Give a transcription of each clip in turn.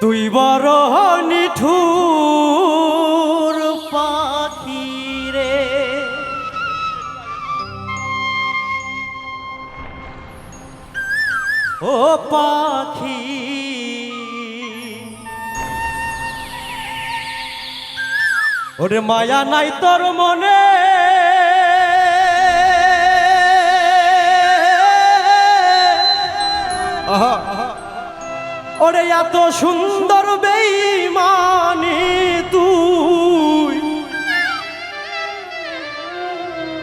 তুই বড় নিঠুর পাখি রে। ও পাখি ওরে মায়া নাই তোর মনে। ওরে এত সুন্দর বেইমানি তুই।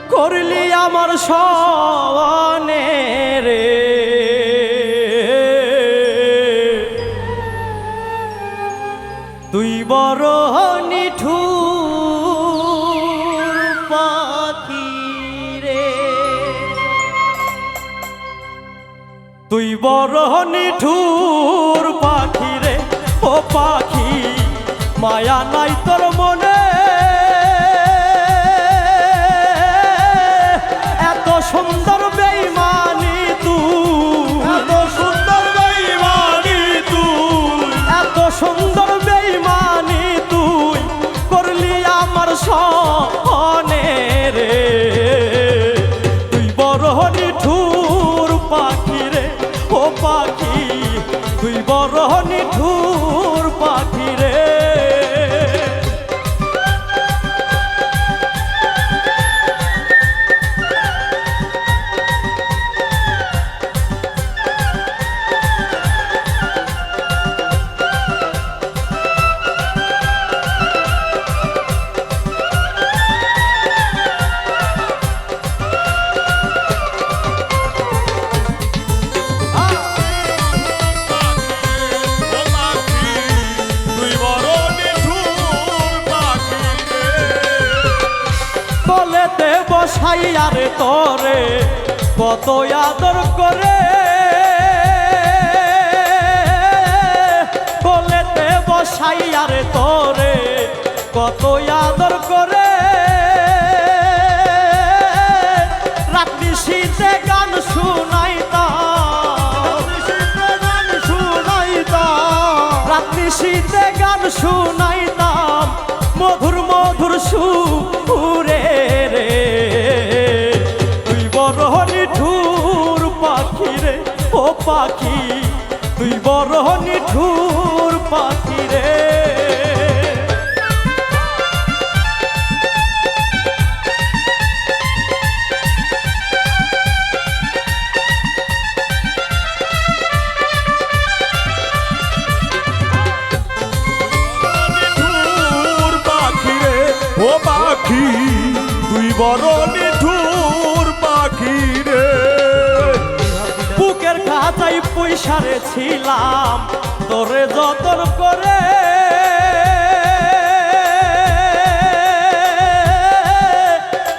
করলি আমার সনে রে। তুই বড় নিঠুর পাখি রে। তুই বড় ও পাখি মায়া নাই তোর মনে। এত সুন্দর বসাই আরে তোরে কত আদর করে। বলেতে বসাই আরে তোরে কত আদর করে। রাত্রি শীতে গান শুনাইতাম। রাত্রি শীতে গান শুনাইতাম। পাখি তুই বড় নিঠুর পাখি রে। ও পাখি তুই বড় পয়সারে ছিলাম তোরে যতন করে।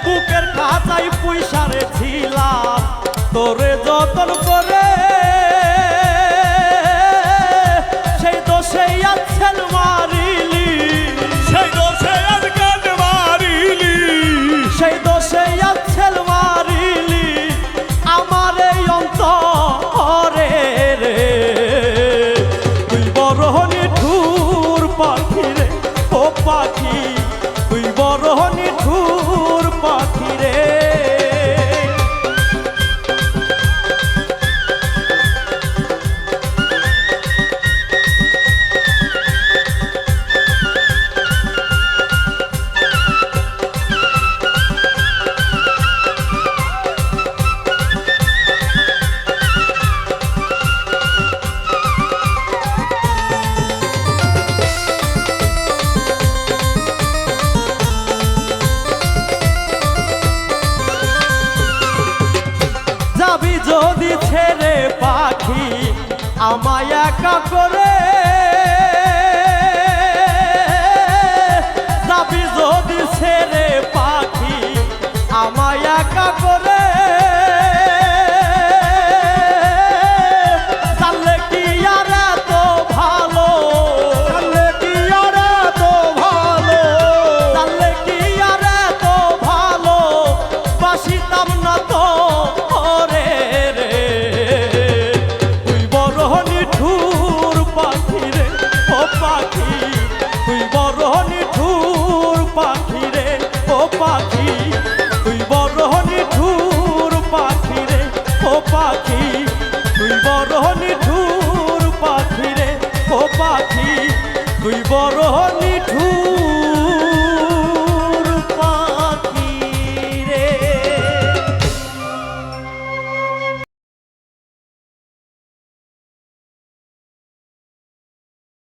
বুকের খাঁচাই পয়সারে ছিলাম তোরে যতন করে। সেই দোষে আছেন মারিলি। সেই দোষে আজকাল মারিলি। সেই দোষে আছেন মারিলি। পাখি তুই বড় নিঠুর পাখি। একা করে যাবি যদি ছেড়ে পাখি আমায় একা করে তুই বড় নিঠুর